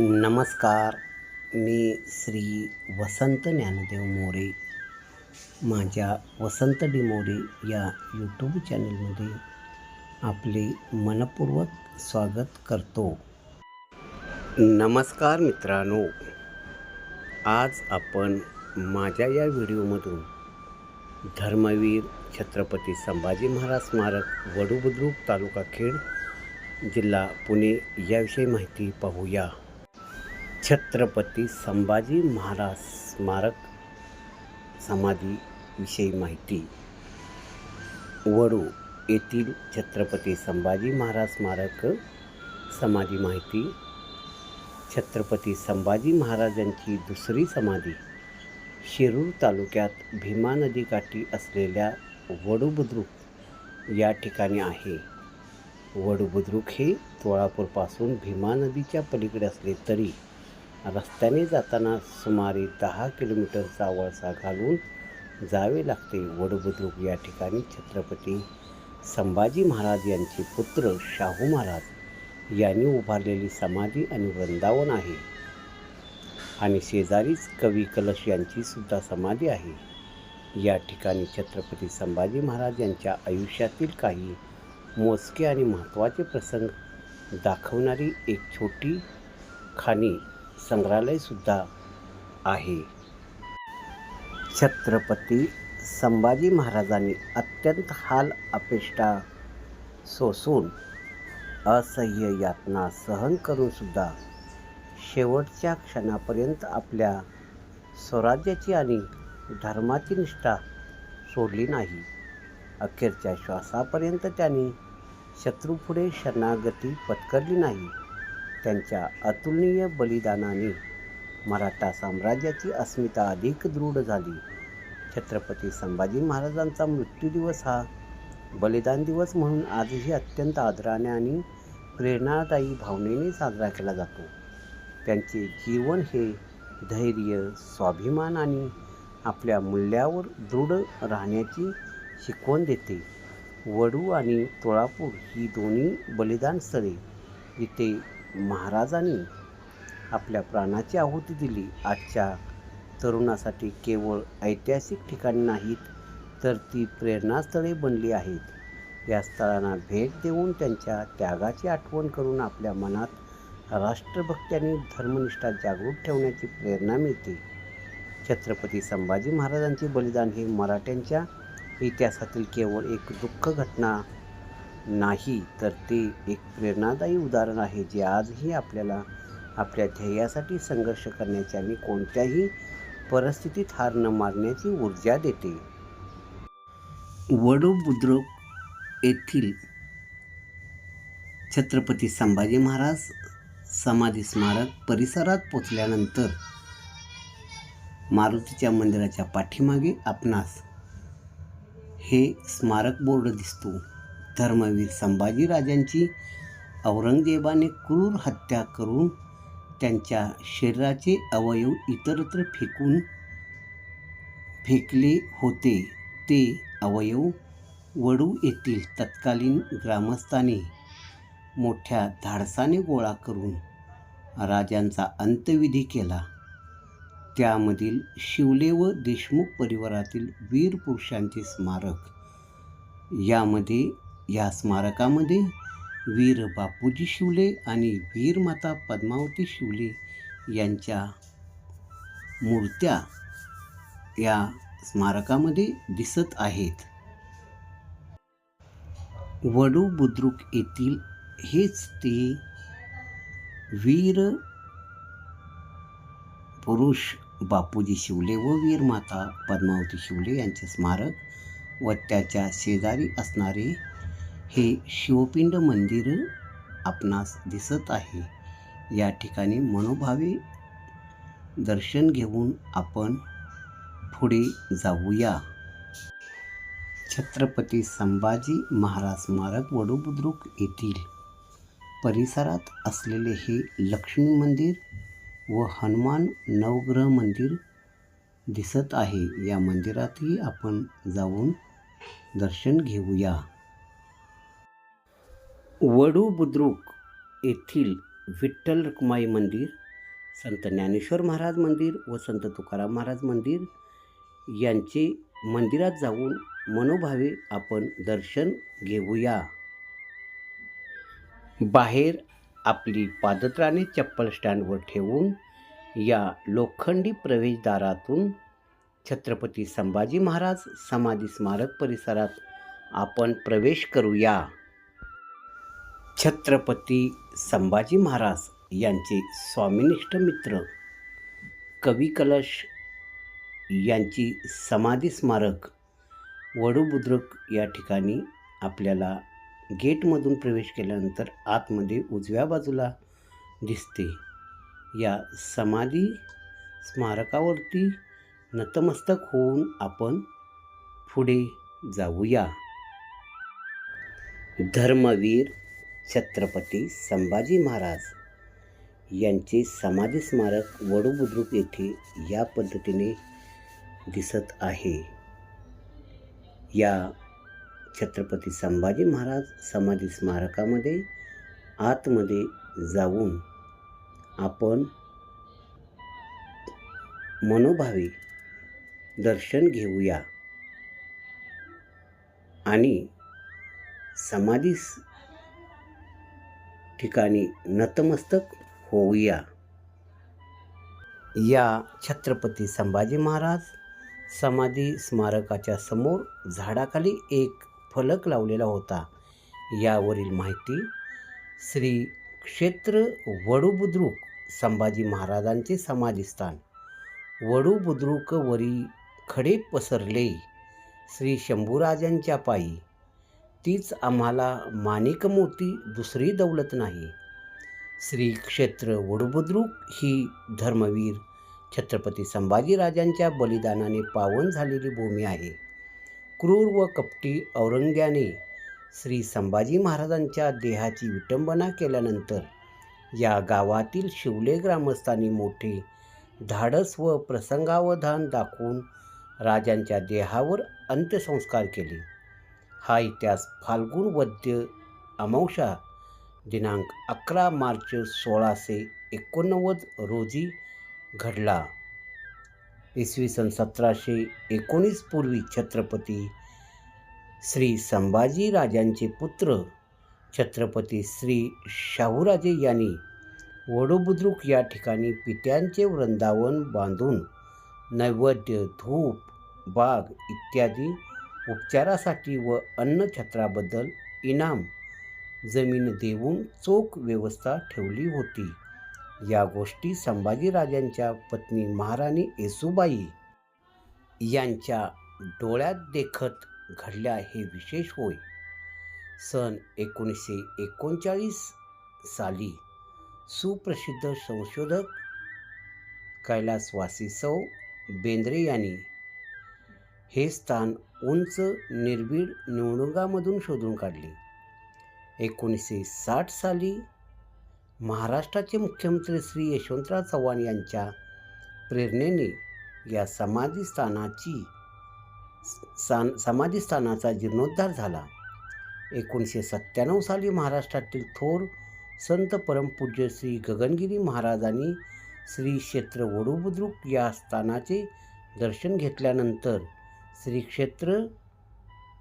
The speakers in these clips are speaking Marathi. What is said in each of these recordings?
नमस्कार. मी श्री वसंत ज्ञानदेव मोरे. माझ्या वसंत डी मोरे या यूट्यूब चॅनलमध्ये आपले मनपूर्वक स्वागत करतो. नमस्कार मित्रांनो. आज आपण माझ्या या व्हिडिओमधून धर्मवीर छत्रपती संभाजी महाराज स्मारक वडू बुद्रुक तालुका खेड जिल्हा पुणे याविषयी माहिती पाहूया. छत्रपती संभाजी महाराज स्मारक समाधीविषयी माहिती. वडू येथील छत्रपती संभाजी महाराज स्मारक समाधी माहिती. छत्रपती संभाजी महाराजांची दुसरी समाधी शिरूर तालुक्यात भीमा नदीकाठी असलेल्या वडू बुद्रुक या ठिकाणी आहे. वडू बुद्रुक हे तोळापूरपासून भीमा नदीच्या पलीकडे असले तरी रस्त्याने जाताना सुमारे दहा किलोमीटरचा वळसा घालून जावे लागते वडबुद्रुक. या ठिकाणी छत्रपती संभाजी महाराज यांचे पुत्र शाहू महाराज यांनी उभारलेली समाधी आणि वृंदावन आहे. आणि शेजारीच कवी कलश यांची सुद्धा समाधी आहे. या ठिकाणी छत्रपती संभाजी महाराज यांच्या आयुष्यातील काही मोजके आणि महत्त्वाचे प्रसंग दाखवणारी एक छोटी खाणी संग्रहालयसुद्धा आहे. छत्रपती संभाजी महाराजांनी अत्यंत हाल अपेष्टा सोसून असह्य यातना सहन करूनसुद्धा शेवटच्या क्षणापर्यंत आपल्या स्वराज्याची आणि धर्माची निष्ठा सोडली नाही. अखेरच्या श्वासापर्यंत त्यांनी शत्रूपुढे शरणागती पत्करली नाही. त्यांच्या अतुलनीय बलिदानाने मराठा साम्राज्याची अस्मिता अधिक दृढ झाली. छत्रपती संभाजी महाराजांचा मृत्यूदिवस हा बलिदान दिवस म्हणून आजही अत्यंत आदराने आणि प्रेरणादायी भावनेने साजरा केला जातो. त्यांचे जीवन हे धैर्य स्वाभिमान आणि आपल्या मूल्यावर दृढ राहण्याची शिकवण देते. वडू आणि तोळापूर ही दोन्ही बलिदान स्थळे इथे महाराजांनी आपल्या प्राणाची आहुती दिली. आजच्या तरुणासाठी केवळ ऐतिहासिक ठिकाणी नाहीत तर ती प्रेरणास्थळे बनली आहेत. या स्थळांना भेट देऊन त्यांच्या त्यागाची आठवण करून आपल्या मनात राष्ट्रभक्ती आणि धर्मनिष्ठा जागृत ठेवण्याची प्रेरणा मिळते. छत्रपती संभाजी महाराजांचे बलिदान हे मराठ्यांच्या इतिहासातील केवळ एक दुःख घटना नाही तर ते एक प्रेरणादायी उदाहरण आहे जे आजही आपल्याला आपल्या ध्येयासाठी संघर्ष करण्याची आणि कोणत्याही परिस्थितीत हार न मारण्याची ऊर्जा देते. वडू बुद्रुक येथील छत्रपती संभाजी महाराज समाधी स्मारक परिसरात पोचल्यानंतर मारुतीच्या मंदिराच्या पाठीमागे आपणास हे स्मारक बोर्ड दिसतो. धर्मवीर संभाजी राजांची औरंगजेबाने क्रूर हत्या करून त्यांच्या शरीराचे अवयव इतरत्र फेकून फेकले होते. ते अवयव वडू येथील तत्कालीन ग्रामस्थांनी मोठ्या धाडसाने गोळा करून राजांचा अंत्यविधी केला. त्यामधील शिवले व देशमुख परिवारातील वीर पुरुषांचे स्मारक यामध्ये या स्मारकामध्ये वीर बापूजी शिवले आणि वीरमाता पद्मावती शिवले यांच्या मूर्त्या या स्मारकामध्ये दिसत आहेत. वडू बुद्रुक येथील हेच ते वीर पुरुष बापूजी शिवले व वीरमाता पद्मावती शिवले यांचे स्मारक व त्याच्या शेजारी असणारे हे शिवपिंड मंदिर आपणास दिसत आहे. या ठिकाणी मनोभावे दर्शन घेऊन आपण पुढे जाऊया. छत्रपती संभाजी महाराज स्मारक वडूबुद्रुक येथील परिसरात असलेले हे लक्ष्मी मंदिर व हनुमान नवग्रह मंदिर दिसत आहे. या मंदिरातही आपण जाऊन दर्शन घेऊया. वडू बुद्रुक येथील विठ्ठल रखुमाई मंदिर संत ज्ञानेश्वर महाराज मंदिर व संत तुकाराम महाराज मंदिर यांचे मंदिरात जाऊन मनोभावे आपण दर्शन घेऊया. बाहेर आपली पादत्राणे चप्पल स्टँडवर ठेवून या लोखंडी प्रवेशद्वारातून छत्रपती संभाजी महाराज समाधी स्मारक परिसरात आपण प्रवेश करूया. छत्रपती संभाजी महाराज यांचे स्वामिनिष्ठ मित्र कवी कलश यांची समाधी स्मारक वडूबुद्रुक या ठिकाणी आपल्याला गेटमधून प्रवेश केल्यानंतर आतमध्ये उजव्या बाजूला दिसते. या समाधी स्मारकावरती नतमस्तक होऊन आपण पुढे जाऊया. धर्मवीर छत्रपती संभाजी महाराज यांचे समाधी स्मारक वडू बुद्रुक येथे या पद्धतीने दिसत आहे. या छत्रपती संभाजी महाराज समाधी स्मारकामध्ये आतमध्ये जाऊन आपण मनोभावी दर्शन घेऊया आणि समाधी ठिकाणी नतमस्तक होऊया. या छत्रपती संभाजी महाराज समाधी स्मारकाच्या समोर झाडाखाली एक फलक लावलेला होता. यावरील माहिती श्री क्षेत्र वडूबुद्रुक संभाजी महाराजांचे समाधीस्थान. वडू खडे पसरले. श्री शंभूराजांच्या पायी तीच आम्हाला माणिक मोती दुसरी दौलत नाही. श्री क्षेत्र वडबुद्रुक ही धर्मवीर छत्रपती संभाजीराजांच्या बलिदानाने पावन झालेली भूमी आहे. क्रूर व कपटी औरंग्याने श्री संभाजी महाराजांच्या देहाची विटंबना केल्यानंतर या गावातील शिवले ग्रामस्थांनी मोठे धाडस व प्रसंगावधान दाखवून राजांच्या देहावर अंत्यसंस्कार केले. हा इतिहास फाल्गुन वद्य अमावशा दिनांक अकरा मार्च सोळाशे एकोणनव्वद रोजी घडला. इसवी सन सतराशे एकोणीस पूर्वी छत्रपती श्री संभाजी राजांचे पुत्र छत्रपती श्री शाहूराजे यांनी वडोबुद्रुक या ठिकाणी पित्यांचे वृंदावन बांधून नैवेद्य धूप बाग इत्यादी उपचारासाठी व अन्नछत्राबद्दल इनाम जमीन देऊन चोख व्यवस्था ठेवली होती. या गोष्टी संभाजीराजांच्या पत्नी महाराणी येसुबाई यांच्या डोळ्यात देखत घडल्या हे विशेष होय. सन एकोणीसशे एकोणचाळीस साली सुप्रसिद्ध संशोधक कैलासवासी सौ बेंद्रे यांनी हे स्थान उंच निर्भीड निवडणुकामधून शोधून काढले. एकोणीसशे साठ साली महाराष्ट्राचे मुख्यमंत्री श्री यशवंतराव चव्हाण यांच्या प्रेरणेने या समाधीस्थानाची स्थान समाधीस्थानाचा जीर्णोद्धार झाला. एकोणीसशे सत्त्याण्णव साली महाराष्ट्रातील थोर संत परमपूज्य श्री गगनगिरी महाराजांनी श्री क्षेत्र वडुबुद्रुक या स्थानाचे दर्शन घेतल्यानंतर श्रीक्षेत्र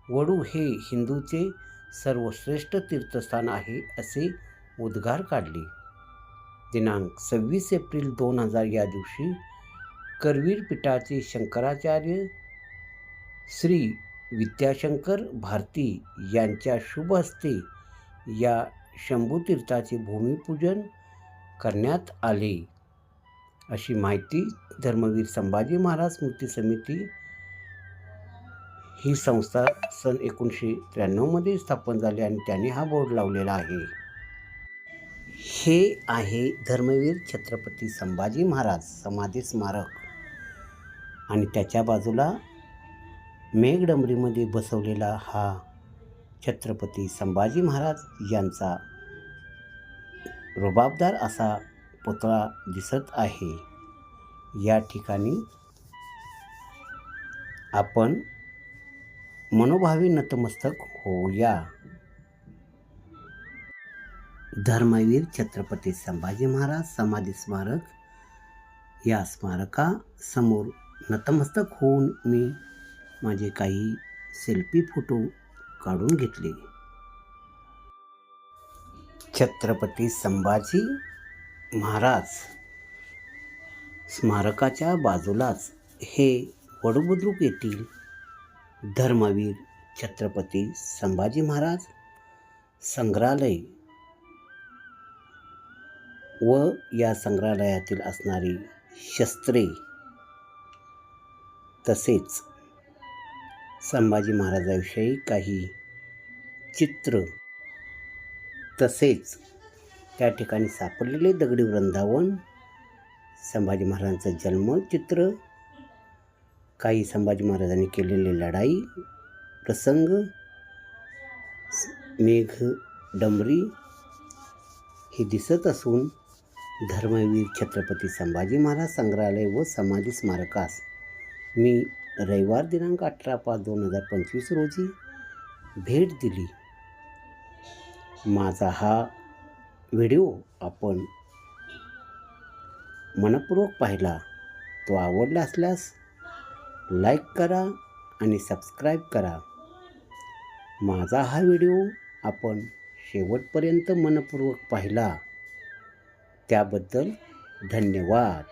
वडू हे हिंदूचे सर्वश्रेष्ठ तीर्थस्थान आहे असे उद्गार काढले. दिनांक सव्वीस एप्रिल दोन हजार या दिवशी करवीर पीठाचे शंकराचार्य श्री विद्याशंकर भारती यांच्या शुभ हस्ते या शंभूतीर्थाचे भूमिपूजन करण्यात आले. अशी माहिती धर्मवीर संभाजी महाराज स्मृती समिती ही संस्था सन एकोणीसशे त्र्याण्णवमध्ये स्थापन झाली आणि त्याने हा बोर्ड लावलेला आहे. हे आहे धर्मवीर छत्रपती संभाजी महाराज समाधी स्मारक. आणि त्याच्या बाजूला मेघडंबरीमध्ये बसवलेला हा छत्रपती संभाजी महाराज यांचा रुबाबदार असा पुतळा दिसत आहे. या ठिकाणी आपण मनोभावी नतमस्तक होऊया. धर्मवीर छत्रपती संभाजी महाराज समाधी स्मारक. या स्मारकासमोर नतमस्तक होऊन मी माझे काही सेल्फी फोटो काढून घेतले. छत्रपती संभाजी महाराज. स्मारकाच्या बाजूलाच हे वडबुद्रुक येथील धर्मवीर छत्रपती संभाजी महाराज संग्रहालय व या संग्रहालयातील असणारी शस्त्रे तसेच संभाजी महाराजाविषयी काही चित्र तसेच त्या ठिकाणी सापडलेले दगडी वृंदावन संभाजी महाराजांचं जन्मचित्र काही संभाजी महाराजांनी केलेली लढाई प्रसंग मेघ डंबरी हे दिसत असून धर्मवीर छत्रपती संभाजी महाराज संग्रहालय व समाधी स्मारकास मी रविवार दिनांक अठरा पाच दोन हजार पंचवीस रोजी भेट दिली. माझा हा व्हिडिओ आपण मनपूर्वक पाहिला तो आवडला असल्यास लाईक करा आणि सबस्क्राईब करा. माझा हा व्हिडिओ आपण शेवटपर्यंत मनपूर्वक पाहिला. त्याबद्दल धन्यवाद.